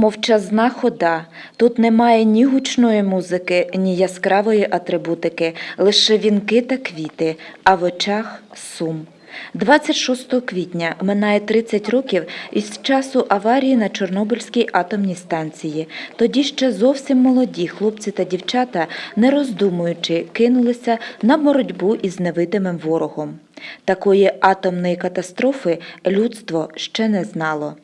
Мовчазна хода. Тут немає ні гучної музики, ні яскравої атрибутики, лише вінки та квіти, а в очах сум. 26 квітня минає 30 років із часу аварії на Чорнобильській атомній станції. Тоді ще зовсім молоді хлопці та дівчата, не роздумуючи, кинулися на боротьбу із невидимим ворогом. Такої атомної катастрофи людство ще не знало.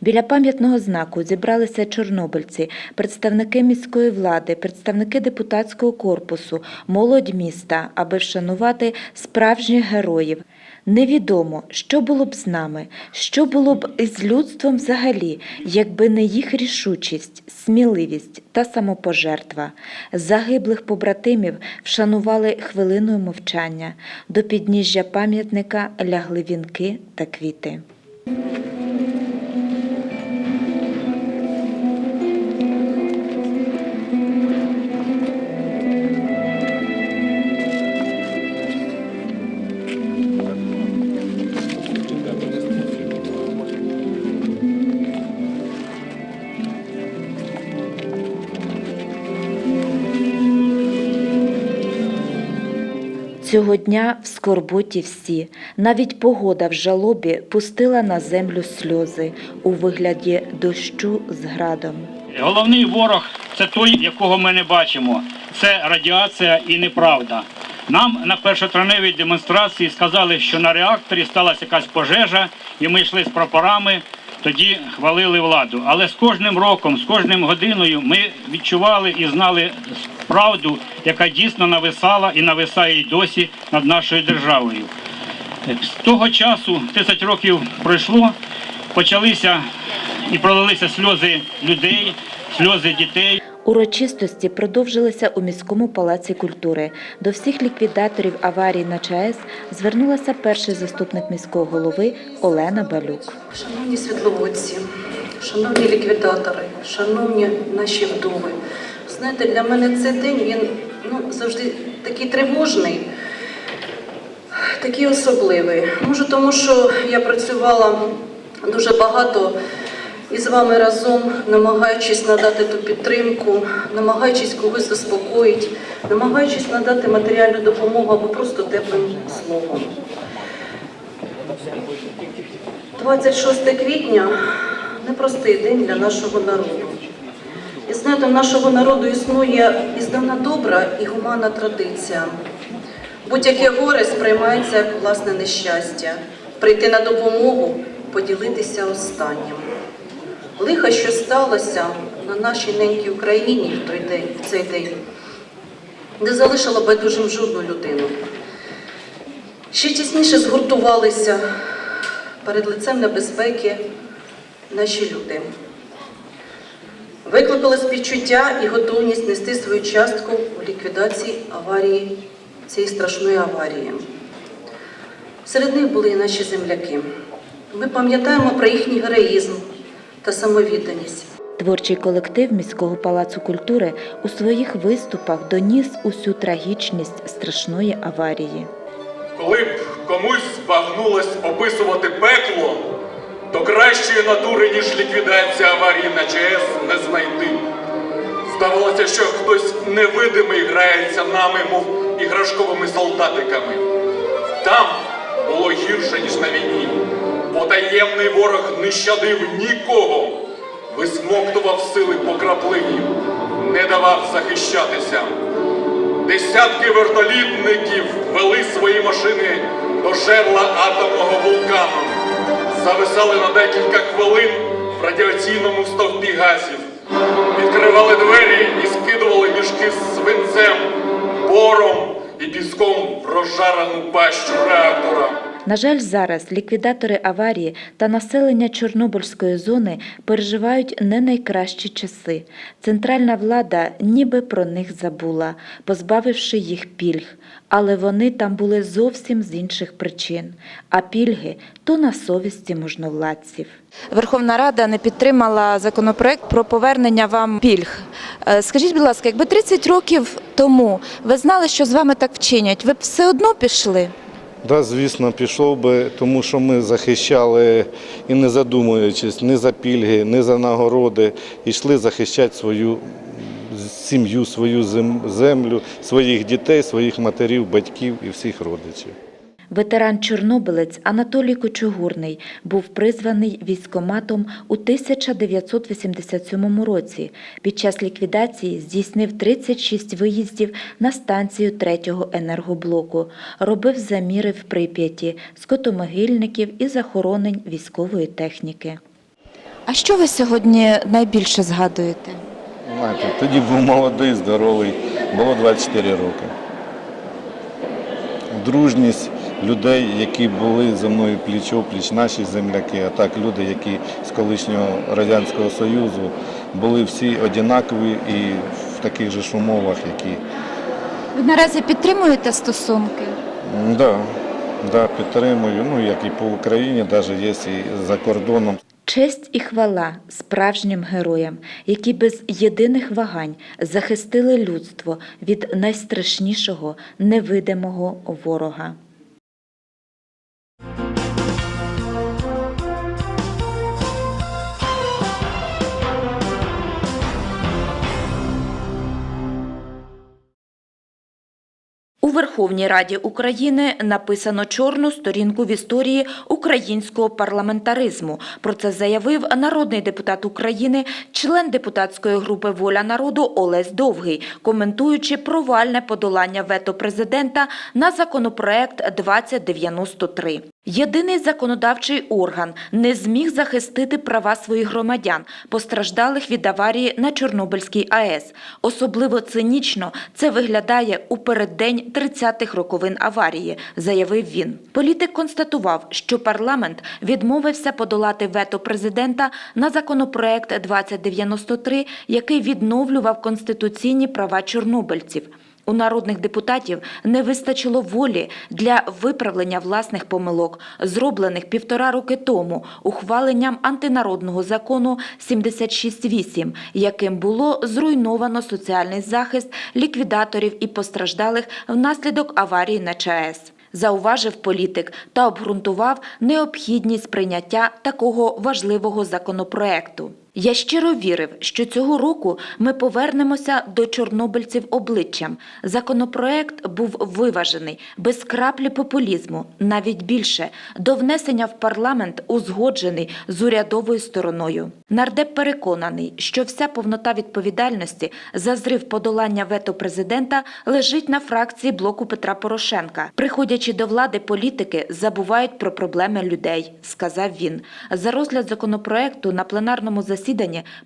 Біля пам'ятного знаку зібралися чорнобильці, представники міської влади, представники депутатського корпусу, молодь міста, аби вшанувати справжніх героїв. Невідомо, що було б з нами, що було б із людством взагалі, якби не їх рішучість, сміливість та самопожертва. Загиблих побратимів вшанували хвилиною мовчання. До підніжжя пам'ятника лягли вінки та квіти. Цього дня в скорботі всі, навіть погода в жалобі пустила на землю сльози у вигляді дощу з градом. Головний ворог це той, якого ми не бачимо. Це радіація і неправда. Нам на першотравневій демонстрації сказали, що на реакторі сталася якась пожежа, і ми йшли з прапорами, тоді хвалили владу. Але з кожним роком, з кожним годиною ми відчували і знали правду, яка дійсно нависала і нависає й досі над нашою державою. З того часу 30 років пройшло, почалися і пролилися сльози людей, сльози дітей. Урочистості продовжилися у міському палаці культури. До всіх ліквідаторів аварії на ЧАЕС звернулася перший заступник міського голови Олена Балюк. Шановні світловодці, шановні ліквідатори, шановні наші вдови. Знаєте, для мене цей день він ну, завжди такий тривожний, такий особливий. Може, тому що я працювала дуже багато із вами разом, намагаючись надати ту підтримку, намагаючись когось заспокоїти, намагаючись надати матеріальну допомогу або просто теплим словом. 26 квітня непростий день для нашого народу. І знаєте, в нашого народу існує іздавна добра і гуманна традиція. Будь-яке горе сприймається як власне нещастя, прийти на допомогу, поділитися останнім. Лихо, що сталося на нашій ненькій Україні в той день, в цей день, не залишило байдужим жодну людину. Ще тісніше згуртувалися перед лицем небезпеки наші люди. Викликали співчуття і готовність нести свою частку у ліквідації аварії, цієї страшної аварії. Серед них були і наші земляки. Ми пам'ятаємо про їхній героїзм та самовідданість. Творчий колектив міського палацу культури у своїх виступах доніс усю трагічність страшної аварії. Коли б комусь збагнулось описувати пекло, то кращої натури, ніж ліквідація аварії на ЧАЕС, не знайти. Здавалося, що хтось невидимий грається нами, мов іграшковими солдатиками. Там було гірше, ніж на війні. Потаємний ворог не щадив нікого, висмоктував сили по краплині, не давав захищатися. Десятки вертолітників вели свої машини до жерла атомного вулкану, зависали на декілька хвилин в радіаційному стовпі газів, відкривали двері і скидували мішки з свинцем, бором і піском в розжарену пащу реактора. На жаль, зараз ліквідатори аварії та населення Чорнобильської зони переживають не найкращі часи. Центральна влада ніби про них забула, позбавивши їх пільг, але вони там були зовсім з інших причин. А пільги то на совісті можновладців. Верховна Рада не підтримала законопроект про повернення вам пільг. Е, Скажіть, будь ласка, якби 30 років тому ви знали, що з вами так вчинять, ви б все одно пішли? Да, звісно, пішов би, тому що ми захищали і не задумуючись ні за пільги, ні за нагороди, йшли захищати свою сім'ю, свою зем- землю, своїх дітей, своїх матерів, батьків і всіх родичів. Ветеран-чорнобилець Анатолій Кочугурний був призваний військоматом у 1987 році. Під час ліквідації здійснив 36 виїздів на станцію 3-го енергоблоку, робив заміри в Прип'яті, скотомогильників і захоронень військової техніки. А що ви сьогодні найбільше згадуєте? Знаєте, тоді був молодий, здоровий, було 24 роки. Дружність людей, які були зі мною пліч-опліч, наші земляки, а так люди, які з колишнього Радянського Союзу, були всі однакові і в таких же ж умовах, які Ви наразі підтримуєте стосунки? М, да, да, підтримую. Ну як і по Україні, навіть є і за кордоном. Честь і хвала справжнім героям, які без єдиних вагань захистили людство від найстрашнішого невидимого ворога. Верховній Раді України написано чорну сторінку в історії українського парламентаризму. Про це заявив народний депутат України, член депутатської групи Воля народу Олесь Довгий, коментуючи провальне подолання вето президента на законопроект 2093. Єдиний законодавчий орган не зміг захистити права своїх громадян, постраждалих від аварії на Чорнобильській АЕС. Особливо цинічно це виглядає у переддень 30-х роковин аварії, заявив він. Політик констатував, що парламент відмовився подолати вето президента на законопроект 2093, який відновлював конституційні права чорнобильців. У народних депутатів не вистачило волі для виправлення власних помилок, зроблених півтора роки тому ухваленням антинародного закону 76.8, яким було зруйновано соціальний захист ліквідаторів і постраждалих внаслідок аварії на ЧАЕС. Зауважив політик та обґрунтував необхідність прийняття такого важливого законопроекту. Я щиро вірив, що цього року ми повернемося до чорнобильців обличчям. Законопроект був виважений, без краплі популізму, навіть більше, до внесення в парламент узгоджений з урядовою стороною. Нардеп переконаний, що вся повнота відповідальності за зрив подолання вето президента лежить на фракції блоку Петра Порошенка. Приходячи до влади, політики забувають про проблеми людей, сказав він. За розгляд законопроекту на пленарному засіданні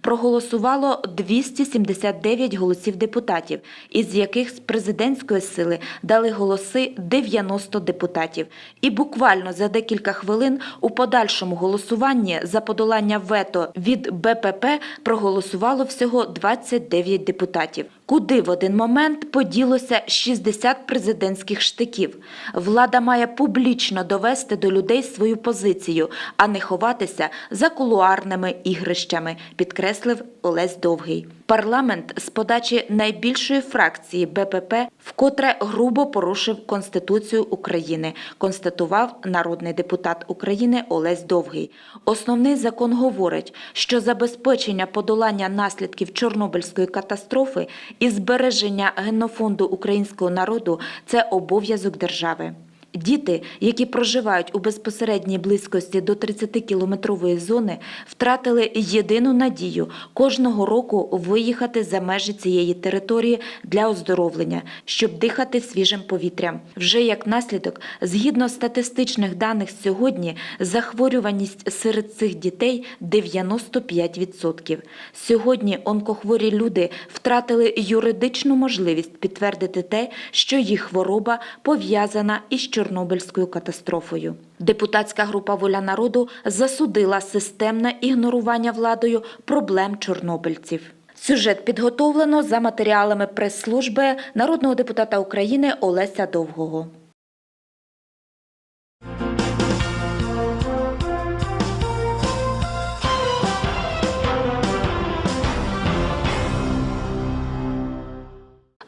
проголосувало 279 голосів депутатів, із яких з президентської сили дали голоси 90 депутатів. І буквально за декілька хвилин у подальшому голосуванні за подолання вето від БПП проголосувало всього 29 депутатів. Куди в один момент поділося 60 президентських штиків? Влада має публічно довести до людей свою позицію, а не ховатися за кулуарними ігрищами, підкреслив Олесь Довгий. Парламент з подачі найбільшої фракції БПП вкотре грубо порушив Конституцію України, констатував народний депутат України Олесь Довгий. Основний закон говорить, що забезпечення подолання наслідків Чорнобильської катастрофи і збереження генофонду українського народу це обов'язок держави. Діти, які проживають у безпосередній близькості до 30-кілометрової зони, втратили єдину надію кожного року виїхати за межі цієї території для оздоровлення, щоб дихати свіжим повітрям. Вже як наслідок, згідно статистичних даних сьогодні, захворюваність серед цих дітей 95%. Сьогодні онкохворі люди втратили юридичну можливість підтвердити те, що їх хвороба пов'язана із Чорнобильською катастрофою. Депутатська група Воля народу засудила системне ігнорування владою проблем чорнобильців. Сюжет підготовлено за матеріалами прес-служби народного депутата України Олеся Довгого.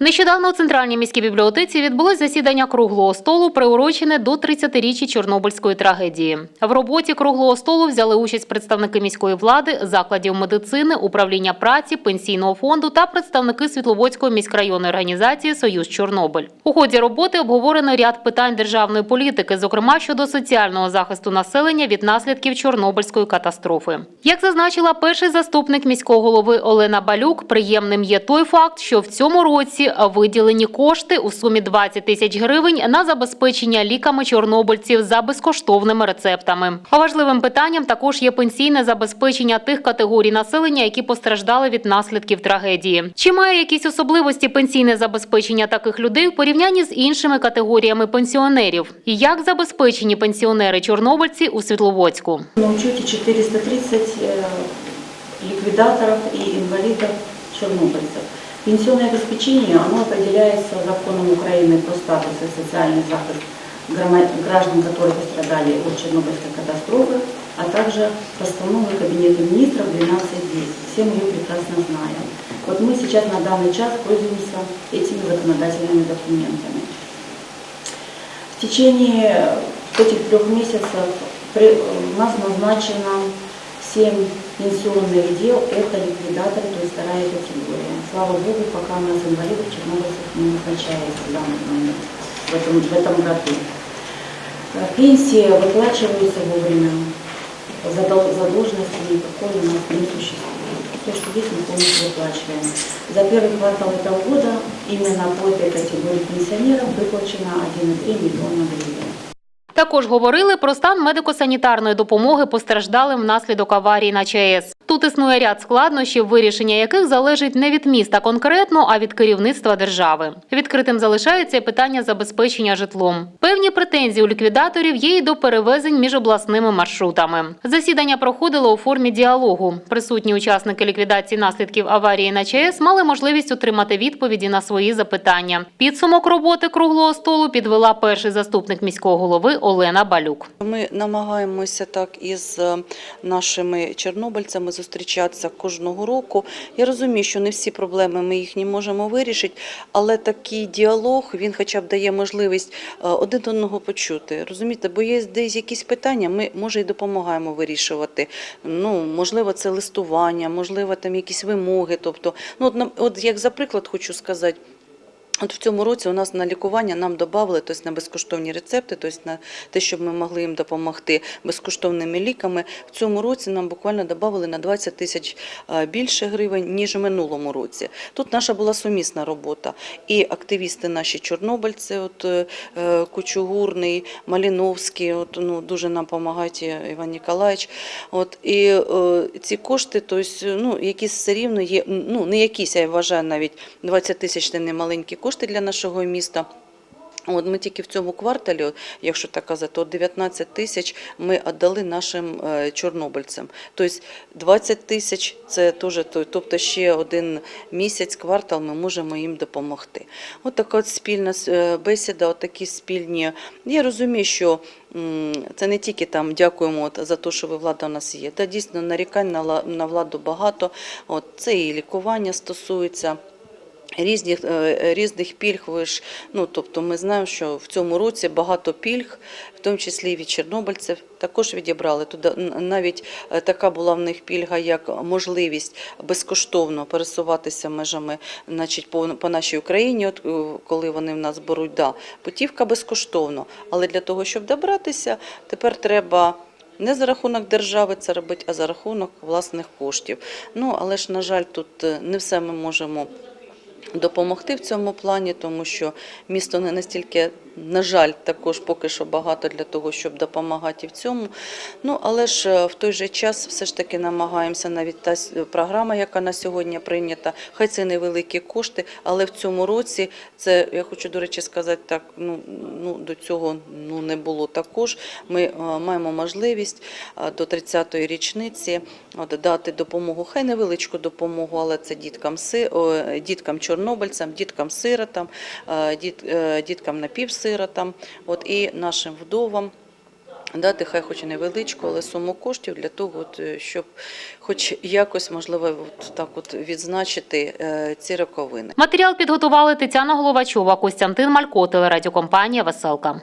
Нещодавно у центральній міській бібліотеці відбулось засідання круглого столу, приурочене до 30-річчя Чорнобильської трагедії. В роботі круглого столу взяли участь представники міської влади, закладів медицини, управління праці, пенсійного фонду та представники Світловодської міськрайонної організації Союз Чорнобиль. У ході роботи обговорено ряд питань державної політики, зокрема щодо соціального захисту населення від наслідків Чорнобильської катастрофи. Як зазначила перший заступник міського голови Олена Балюк, приємним є той факт, що в цьому році виділені кошти у сумі 20 тисяч гривень на забезпечення ліками чорнобильців за безкоштовними рецептами. Важливим питанням також є пенсійне забезпечення тих категорій населення, які постраждали від наслідків трагедії. Чи має якісь особливості пенсійне забезпечення таких людей в порівнянні з іншими категоріями пенсіонерів? І як забезпечені пенсіонери-чорнобильці у Світловодську? На учете 430 э, ликвидаторов и инвалидов чернобыльцев. Пенсионное обеспечение оно определяется законом Украины про статус и социальный захист граждан, которые пострадали от Чернобыльской катастрофы, а также постановой Кабинета министров 1210. Все мы ее прекрасно знаем. Вот мы сейчас на данный час пользуемся этими законодательными документами. В течение этих трех месяцев у нас назначено 7 пенсионных дел, это ликвидаторы, то есть вторая категория. Слава Богу, пока у нас инвалидов чернобыльцев не назначается в данный момент, в этом, в этом году. Э, Пенсии выплачиваются вовремя, задол- задолженности никакой у нас не существует. То, что есть, мы полностью выплачиваем. За первый квартал этого года именно по этой категории пенсионеров выплачено 1,3 миллиона гривен. Також говорили про стан медико-санітарної допомоги постраждалим внаслідок аварії на ЧАЕС. Тут існує ряд складнощів, вирішення яких залежить не від міста конкретно, а від керівництва держави. Відкритим залишається питання забезпечення житлом. Певні претензії у ліквідаторів є й до перевезень між обласними маршрутами. Засідання проходило у формі діалогу. Присутні учасники ліквідації наслідків аварії на ЧАЕС мали можливість отримати відповіді на свої запитання. Підсумок роботи круглого столу підвела перший заступник міського голови Олена Балюк. Ми намагаємося так із е, нашими чорнобильцями зустрічатися кожного року. Я розумію, що не всі проблеми ми їх не можемо вирішити, але такий діалог він хоча б дає можливість е, один одного почути. Розумієте, бо є десь якісь питання, ми може і допомагаємо вирішувати. Ну можливо, це листування, можливо, там якісь вимоги. Тобто, ну от, от як за приклад хочу сказати. От в цьому році у нас на лікування нам додали тобто на безкоштовні рецепти, тобто на те, щоб ми могли їм допомогти безкоштовними ліками. В цьому році нам буквально додали на 20 тисяч більше гривень, ніж в минулому році. Тут наша була сумісна робота. І активісти наші чорнобильці, от е, е, Кучугурний, Маліновський, от, ну, дуже нам допомагають Іван Ніколаївич. От, і е, ці кошти, тобто, ну, якісь все рівно є, ну, не якісь, я вважаю навіть 20 тисяч це не маленькі кошти для нашого міста. От ми тільки в цьому кварталі, якщо так казати, то 19 тисяч ми віддали нашим е, чорнобильцям. Тобто 20 тисяч це теж тобто ще один місяць, квартал ми можемо їм допомогти. От така от спільна е, бесіда, от такі спільні. Я розумію, що це не тільки там дякуємо от, за те, що ви влада у нас є. Та дійсно нарікань на владу багато. От, це і лікування стосується. Різних, е, різних пільг, ви ж, ну, тобто ми знаємо, що в цьому році багато пільг, в тому числі і від чорнобильців, також відібрали. Туди навіть е, така була в них пільга, як можливість безкоштовно пересуватися межами значить, по, по нашій Україні, от, е, коли вони в нас беруть, да, путівка безкоштовно. Але для того, щоб добратися, тепер треба не за рахунок держави це робити, а за рахунок власних коштів. Ну, але ж, на жаль, тут не все ми можемо допомогти в цьому плані, тому що місто не настільки, на жаль, також поки що багато для того, щоб допомагати і в цьому. Ну, але ж е, в той же час все ж таки намагаємося навіть та програма, яка на сьогодні прийнята, хай це невеликі кошти, але в цьому році це, я хочу, до речі, сказати так, ну, ну до цього ну, не було також. Ми е, маємо можливість е, до 30-ї річниці дати допомогу, хай невеличку допомогу, але це діткам, си- діткам чорнобильцям, діткам сиротам, е, е, діткам напівсиротам, от, і нашим вдовам. дати хай хоч і невеличку, але суму коштів для того, е, щоб хоч якось можливо відзначити ці роковини. Матеріал підготували Тетяна Головачова, Костянтин Малько, телерадіокомпанія Веселка.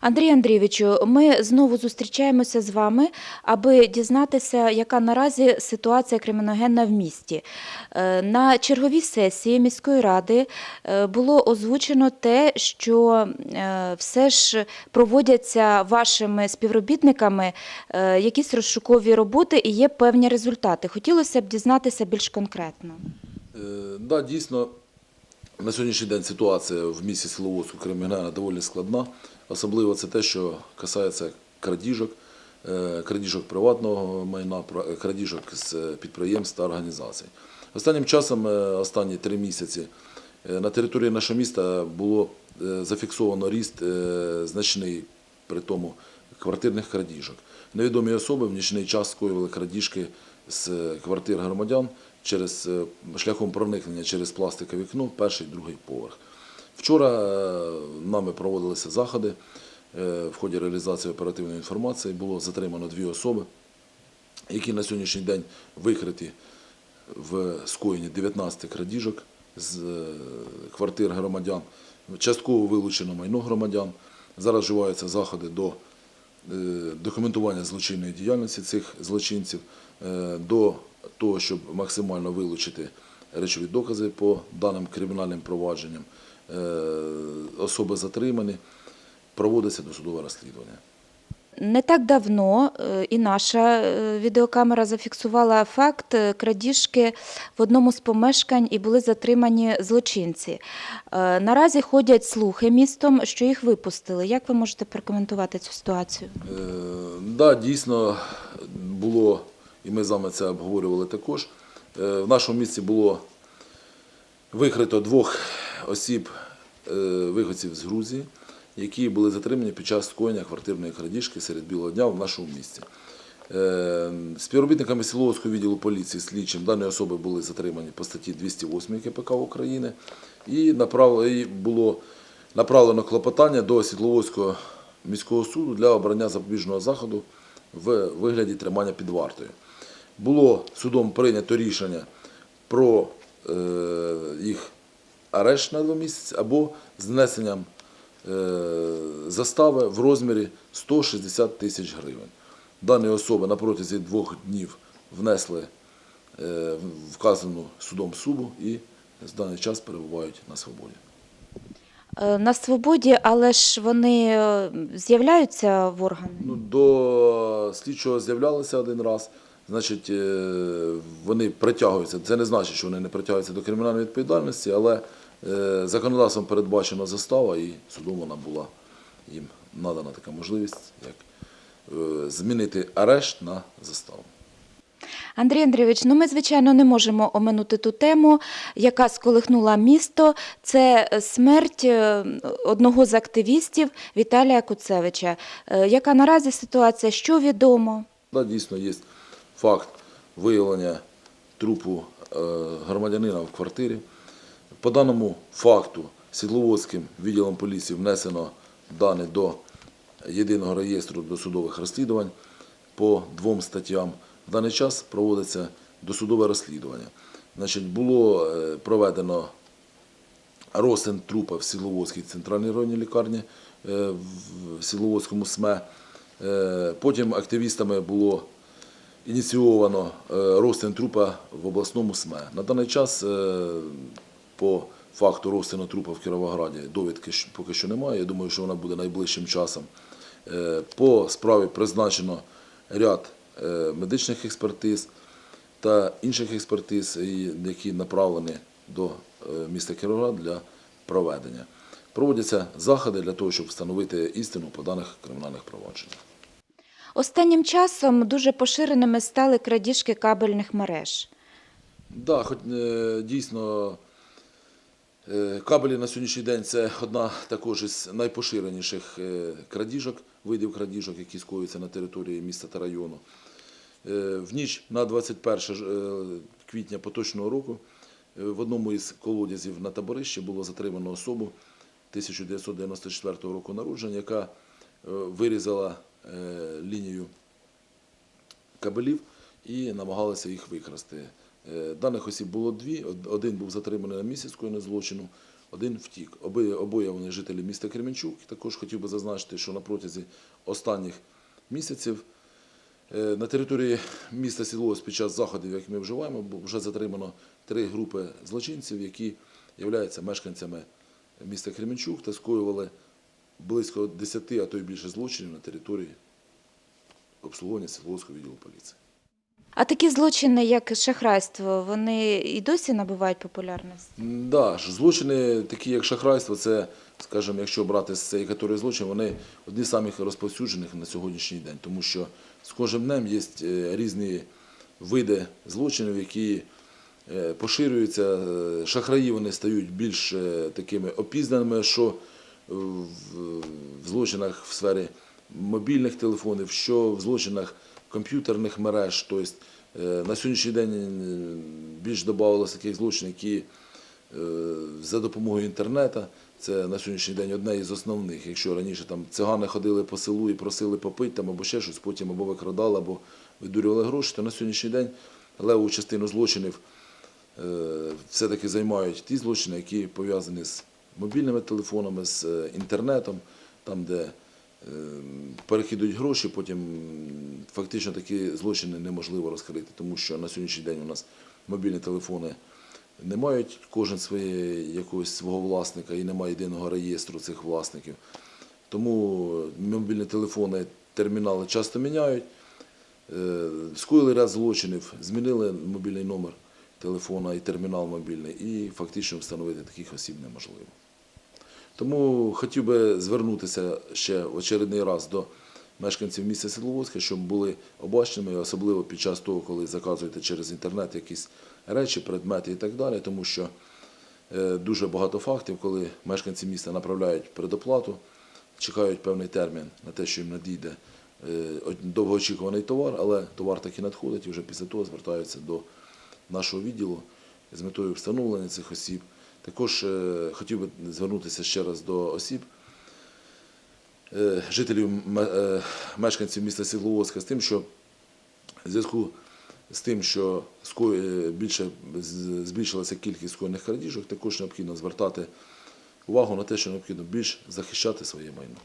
Андрій Андрійовичу, ми знову зустрічаємося з вами, аби дізнатися, яка наразі ситуація криміногенна в місті. Е, На черговій сесії міської ради е, було озвучено те, що е, все ж проводяться вашими співробітниками якісь розшукові роботи і є певні результати. Хотілося б дізнатися більш конкретно. Да, дійсно, на сьогоднішній день ситуація в місті Силоводську кримінальна доволі складна. Особливо це те, що касається крадіжок, е, крадіжок приватного майна, крадіжок з е, підприємств та організацій. Останнім часом, е, останні три місяці, е, на території нашого міста було е, зафіксовано ріст е, значний при тому квартирних крадіжок. Невідомі особи в нічний час скоювали крадіжки з е, квартир громадян через е, шляхом проникнення через пластикове вікно, перший, другий поверх. Вчора е, нами проводилися заходи. Е, В ході реалізації оперативної інформації було затримано дві особи, які на сьогоднішній день викриті в скоєнні 19 крадіжок з е, квартир громадян, частково вилучено майно громадян. Зараз вживаються заходи до документування злочинної діяльності цих злочинців, до того, щоб максимально вилучити речові докази по даним кримінальним провадженням. Е, Особи затримані, проводиться досудове розслідування. Не так давно е, і наша е, відеокамера зафіксувала факт крадіжки в одному з помешкань і були затримані злочинці. Наразі ходять слухи містом, що їх випустили. Як ви можете прокоментувати цю ситуацію? Е, Да, дійсно було, і ми з вами це обговорювали також. В нашому місті було викрито двох осіб, е, виходців з Грузії, які були затримані під час скоєння квартирної крадіжки серед білого дня в нашому місті. Е, Співробітниками Сіловського відділу поліції слідчим дані особи були затримані по статті 208 КПК України і було направлено клопотання до Світловодського міського суду для обрання запобіжного заходу в вигляді тримання під вартою. Було судом прийнято рішення про е, їх арешт на два місяці або з внесенням е, застави в розмірі 160 тисяч гривень. Дані особи на протязі двох днів внесли е, вказану судом суму і з даний час перебувають на свободі. Е, На свободі, але ж вони з'являються в органи? Ну, до слідчого з'являлися один раз. Значить, вони притягуються. Це не значить, що вони не притягуються до кримінальної відповідальності, але законодавством передбачена застава, і судом вона була їм надана така можливість, як е, змінити арешт на заставу. Андрій Андрійович, ну ми, звичайно, не можемо оминути ту тему, яка сколихнула місто. Це смерть е, одного з активістів Віталія Куцевича. Е, Яка наразі ситуація? Що відомо? Да, дійсно є факт виявлення трупу е, громадянина в квартирі. По даному факту Світловодським відділом поліції внесено дані до єдиного реєстру досудових розслідувань по двом статтям. В даний час проводиться досудове розслідування. Значить, було е, проведено розтин трупа в Сіловодській центральній районній лікарні е, в Сіловодському СМЕ. Е, Потім активістами було ініційовано розтин трупа в обласному СМЕ. На даний час по факту розтину трупа в Кіровограді довідки поки що немає. Я думаю, що вона буде найближчим часом. Е, По справі призначено ряд е, медичних експертиз та інших експертиз, які направлені до е, міста Кіровоград для проведення. Проводяться заходи для того, щоб встановити істину по даних кримінальних провадженнях. Останнім часом дуже поширеними стали крадіжки кабельних мереж. Да, хоч е, дійсно кабелі на сьогоднішній день це одна також із найпоширеніших е, крадіжок, видів крадіжок, які скоюються на території міста та району. Е, В ніч на 21 е, квітня поточного року е, в одному із колодязів на таборищі було затримано особу 1994 року народження, яка е, вирізала е, лінію кабелів і намагалися їх викрасти. Е, Даних осіб було дві. Один був затриманий на місці скоєння злочину, один втік. Обоє, обоє вони жителі міста Кременчук. Також хотів би зазначити, що на протязі останніх місяців е, на території міста Сілос під час заходів, які ми вживаємо, вже затримано три групи злочинців, які являються мешканцями міста Кременчук та скоювали близько 10, а то й більше злочинів на території обслуговування Сіловського відділу поліції. А такі злочини, як шахрайство, вони і досі набувають популярності. Да, злочини, такі як шахрайство, це, скажімо, якщо брати з цієї категорії злочин, вони одні з самих розповсюджених на сьогоднішній день, тому що з кожним днем є е, різні види злочинів, які е, поширюються. Е, Шахраї вони стають більш такими опізнаними, що в злочинах в сфері мобільних телефонів, що в злочинах комп'ютерних мереж. Тобто е, на сьогоднішній день е, більш додавалося таких злочинів, які е, за допомогою інтернету. Це на сьогоднішній день одне із основних. Якщо раніше там цигани ходили по селу і просили попити там або ще щось, потім або викрадали, або видурювали гроші, то на сьогоднішній день леву частину злочинів все-таки займають ті злочини, які пов'язані з мобільними телефонами, з інтернетом, там, де перекидують гроші, потім фактично такі злочини неможливо розкрити, тому що на сьогоднішній день у нас мобільні телефони не мають кожен своє, якогось свого власника і немає єдиного реєстру цих власників. Тому мобільні телефони, термінали часто міняють. Е, Скоїли ряд злочинів, змінили мобільний номер телефона і термінал мобільний, і фактично встановити таких осіб неможливо. Тому хотів би звернутися ще очередний раз до мешканців міста Світловодська, щоб були обачними, особливо під час того, коли заказуєте через інтернет якісь речі, предмети і так далі, тому що е, дуже багато фактів, коли мешканці міста направляють предоплату, чекають певний термін на те, що їм надійде е, довгоочікуваний товар, але товар таки надходить і вже після того звертаються до нашого відділу з метою встановлення цих осіб. Також е, хотів би звернутися ще раз до осіб, е, жителів е, мешканців міста Сігловодська з тим, що в зв'язку з тим, що більше збільшилася кількість скоєних крадіжок, також необхідно звертати увагу на те, що необхідно більш захищати своє майно.